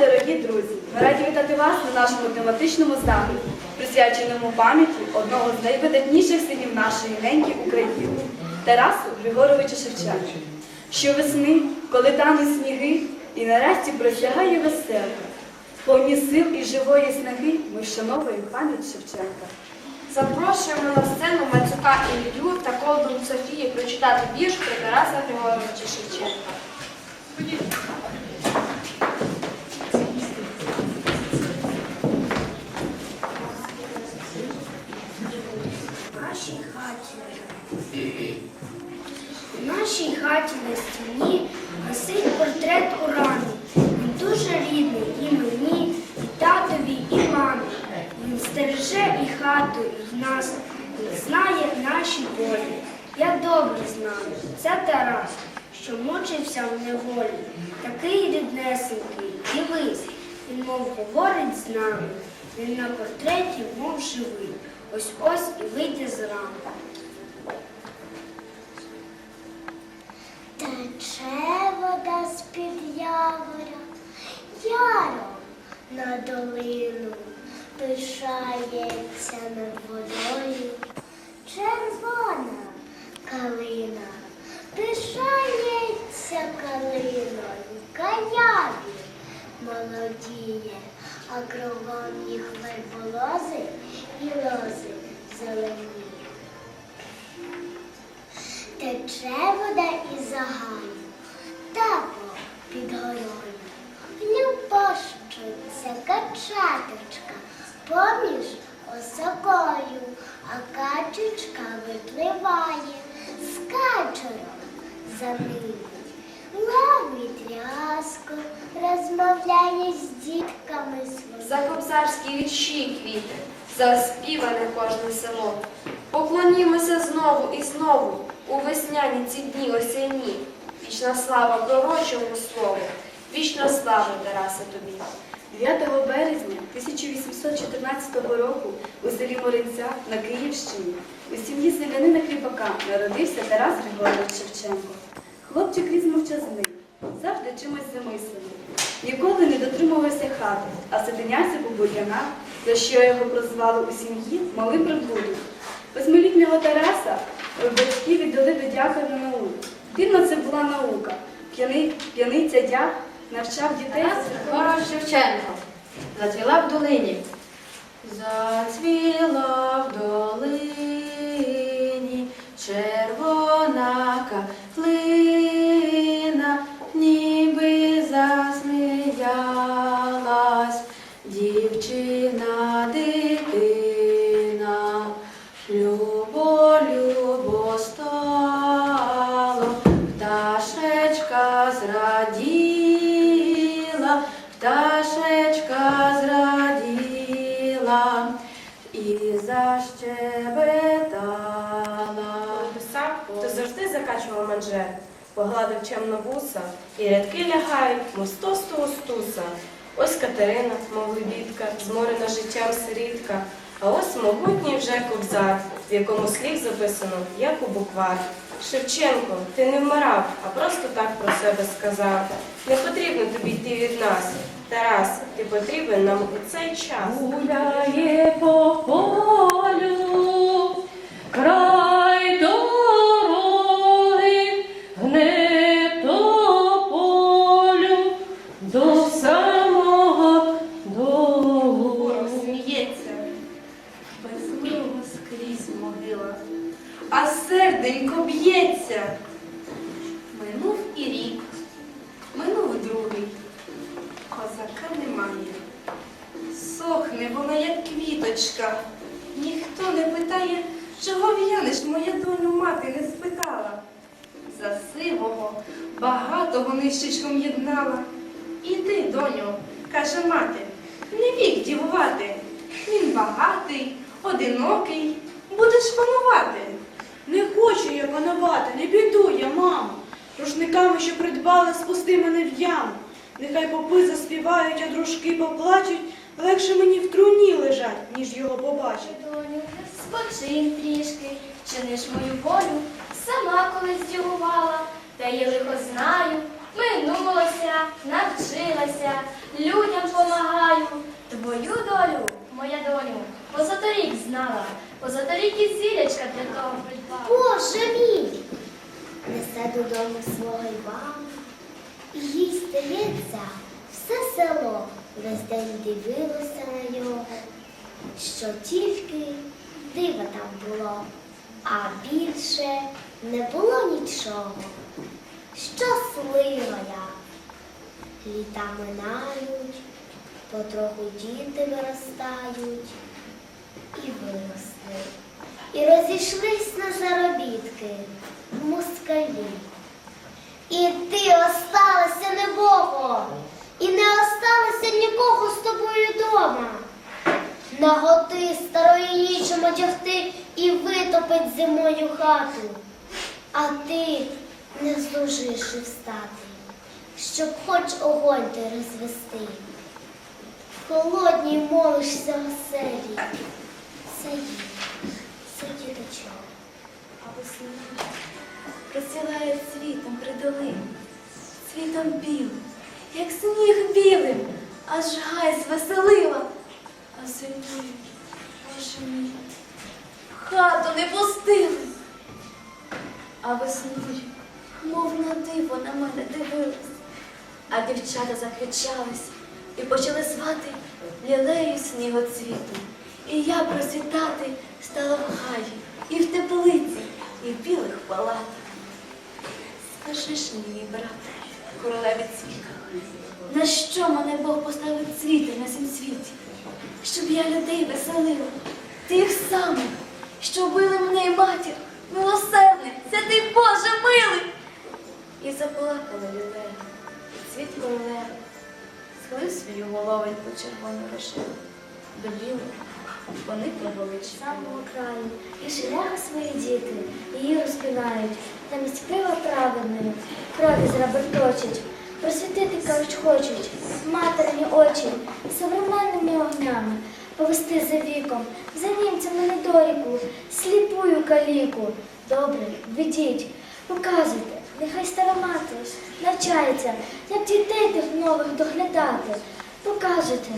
дорогі друзі! Ми раді вітати вас на нашому тематичному заході, присвяченому пам'яті одного з найвидатніших синів нашої неньки України Тарасу Григоровича Шевченка. Щовесни, коли тануть сніги, і нарешті просягає веселка. Повні сил і живої снаги ми вшановуємо пам'ять Шевченка. Запрошуємо на сцену Мацюка Ілью та Колдун Софії прочитати вірш про Тараса Григоровича Шевченка. В нашій хаті. В нашій хаті на стіні висить портрет Урани. Він дуже рідний і мені, і татові, і мамі. Він стереже і хату, і нас, він знає наші болі. Я добре знаю, це Тарас, що мучився в неволі. Такий ріднесенький, дивись, він мов говорить з нами. Він на портреті, мов живий. Ось ось і вийде з рамки. Тече вода з-під яром на долину, пишається над водою, червона калина, пишається калиною, каяві молодіє, а кругом їх і лози зелені. Тече вода із загаю, поміж осокою, а качечка випливає з качером за ним. Ловить рязко, розмовляє з дітками своїми. За кобзарські вірші квіти, заспіване кожне село. Поклонімося знову і знову у весняні ці дні осінні. Вічна слава пророчому слову, вічна слава, Тарасе тобі. 9 березня 1814 року у селі Моринця на Київщині у сім'ї селянина Хлібака народився Тарас Григорович Шевченко. Хлопчик різ мовчазний, завжди чимось замислений. Ніколи не дотримувався хати, а сидинявся по бур'янах, за що його прозвали у сім'ї малим прибудом. Восьмилітнього Тараса батьки віддали до дяка на науку. Дивно це була наука. П'яниця дяк навчав дітей. Тарас Шевченко зацвіла в долині. Зацвіла в долині червона каплина, ніби засміялась То завжди закачував манжет, погладив чемно вуса, і рядки лягають, мов сто устуса. Ось Катерина, мов лебідка, зморена життям сирітка, а ось могутній вже кобзар, в якому слів записано, як у буквар. Шевченко, ти не вмирав, а просто так про себе сказав. Не потрібно тобі йти від нас. Тарас, ти потрібен нам у цей час. Квіточка. Ніхто не питає, чого в'янеш, моя доню мати не спитала. За сивого, багатого нищечком єднала. Іди, доню, каже мати, не вік дівувати. Він багатий, одинокий, будеш панувати. Не хочу я панувати, не піду я, мамо. Рушниками, що придбали, спусти мене в яму. Нехай попи заспівають, а дружки поплачуть. Легше мені в труні лежать, ніж його побачить. Доню, спочинь трішки, чиниш мою волю, сама колись дівувала, та я лихо знаю, минулося, навчилася, людям Мою долю, моя долю, позаторік знала, позаторік і зілячка для того придбала. Боже мій! Несе додому свого Івана, і їй стається все село весь день дивилося на нього, що тільки дива там було, а більше не було нічого. Щаслива я. Літа минають, потроху діти виростають і виросли. І розійшлись на заробітки москалі. І ти осталася небого, і не осталося нікого з тобою дома. Наготи старої нічим одягти і витопить зимою хату. А ти не здужиш і встати, щоб хоч огонь ти розвести. Холодній молишся оселі. Це їй, це діточок. А весна розцвілає цвітом при долині, цвітом білим, як сніг білим, аж гай звеселила, а зимою, боже мій, в хату не пустили. А весною, мов на диво на мене дивилась, а дівчата закричались і почали звати лілею снігоцвіту. І я просвітати стала в хаї, і в теплиці, і в білих палатах. Скажи ж мені, брате, королеві цвіта, на що мене Бог поставив цвіти на цім світі? Щоб я людей веселила, тих самих, що вбили мене і матір, милосердний, святий Боже милий. І заплакала лілея, і цвіт королеви, схилив свою головоньку червону рожеву, до білого вони провели самого краю, і шлях свої діти її розпівають, замість пива праведної, крові зраберточать, просвітити кажуть хочуть, матерні очі, современними огнями, повести за віком, за німцями недоріку, сліпую каліку. Добре, ведіть, показуйте, нехай стара мати навчається, як дітей тих нових доглядати. Покажете,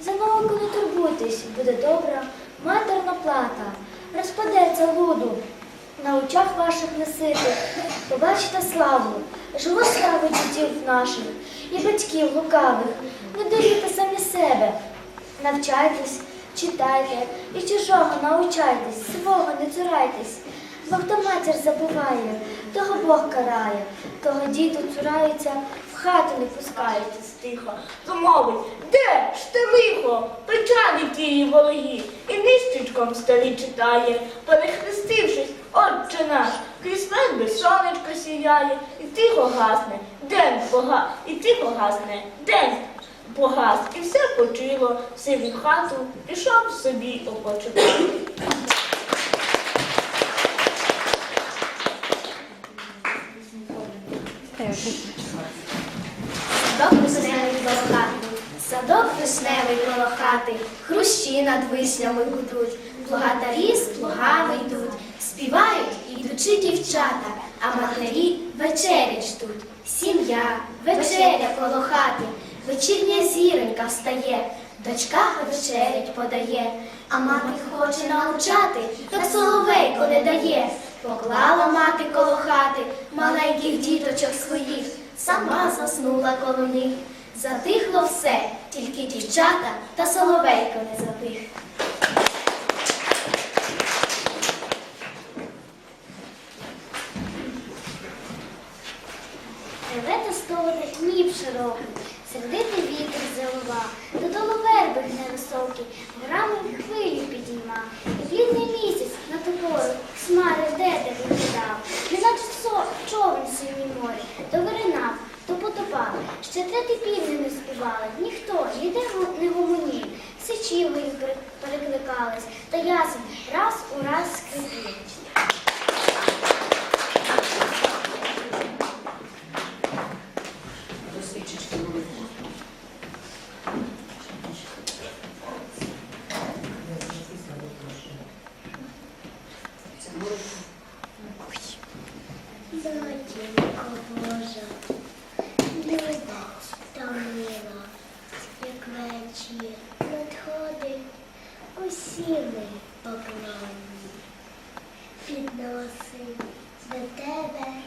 за науку не турбуйтесь, буде добра матерна плата, розпадеться луду, на очах ваших несити, побачите славу, живу славу дітей наших і батьків лукавих, не дуріте самі себе, навчайтесь, читайте. І чужого научайтесь, свого не цурайтесь, бо хто матір забуває, того Бог карає, того діти цураються, хату не пускають. Тихо, замовить, де ж ти лихо, печалі тії вологі, і нищечком столі читає, перехрестившись, отче наш, крізь небо сонечко сіяє, і тихо гасне, день пога, і тихо гасне, день погас, і все почило, сів в хату, пішов собі опочивати. Садок вишневий волохатий, вишневий волохатий, хрущі над вишнями гудуть, плугатарі з плугами йдуть, співають ідучи дівчата, а матері вечерять ждуть. Сім'я, вечеря коло хати, вечірня зіронька встає, дочка вечерять подає, а мати хоче навчати, так соловейко не дає. Поклала мати коло хати маленьких діточок своїх, сама заснула коло них. Затихло все, тільки дівчата та соловейко не запих. Реве та сторони ніб широкий, сердитий вітер залива, додолу верби невисокі, горами хвилю підійма, перекликались, та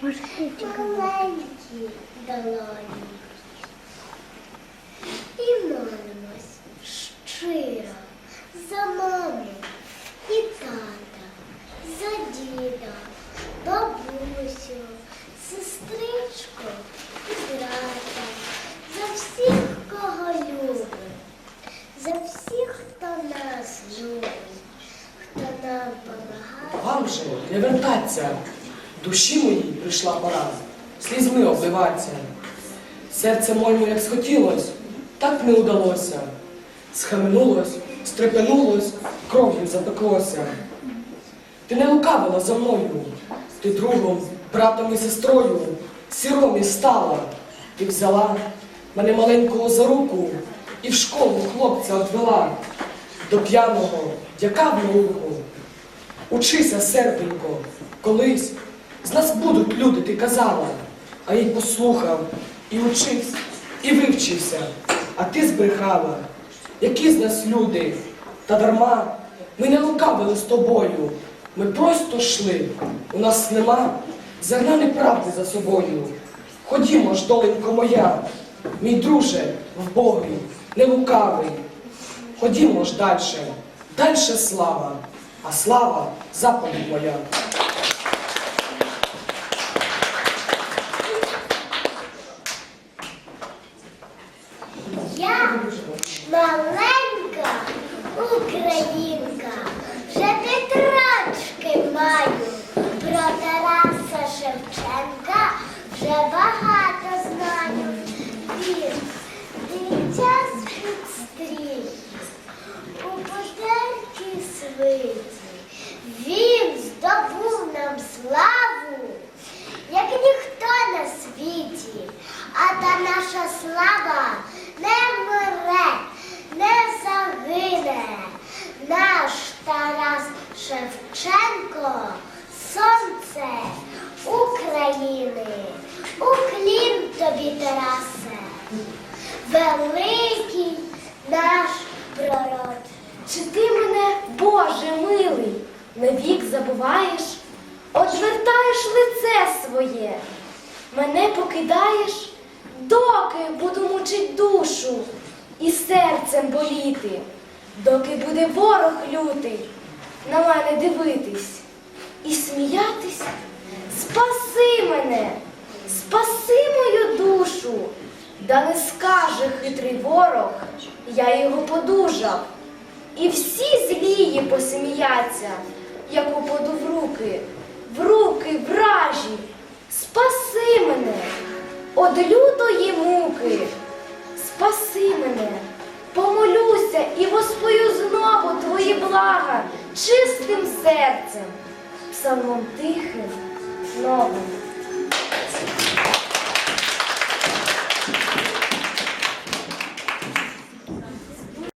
маленькі долоні. І молимось щиро за маму і тата, за діда, бабусю, сестричку і брата, за всіх, кого любить, за всіх, хто нас любить, хто нам помагає. Вам же не вертаться, душі моїй прийшла пора, слізьми обливаться. Серце моєму як схотілось, так не удалося. Схаменулось, стрепенулось, кров'ю запеклося. Ти не лукавила за мною, ти другом, братом і сестрою, сіромі стала. Ти взяла мене маленького за руку і в школу хлопця отвела до п'яного, дяка в науку. Учися, серденько, колись з нас будуть люди, ти казала, а я й послухав, і учився, і вивчився, а ти збрехала. Які з нас люди? Та дарма ми не лукавили з тобою. Ми просто йшли. У нас нема зерна неправди за собою. Ходімо ж, доленько моя, мій друже, вбогий, не лукавий. Ходімо ж дальше, дальше слава, а слава заповідь моя. Я маленька українка, вже тетрадочки маю. Про Тараса Шевченка вже багато знаю. Він дитя з підстрій, у потертій свиті. Він здобув нам славу, як ніхто на світі. А та наша слава не вмре, не загине. Наш Тарас Шевченко сонце України. Уклін тобі, Тарасе, великий наш пророк. Чи ти мене, Боже милий, навік забуваєш, одвертаєш лице своє, мене покидаєш, доки буду мучить душу і серцем боліти, доки буде ворог лютий на мене дивитись і сміятись. Спаси мене, спаси мою душу, да не скаже хитрий ворог, я його подужав. І всі злії посміяться, як упаду в руки, од лютої муки. Спаси мене, помолюся і воспою знову твої блага чистим серцем, псалмом тихим новим.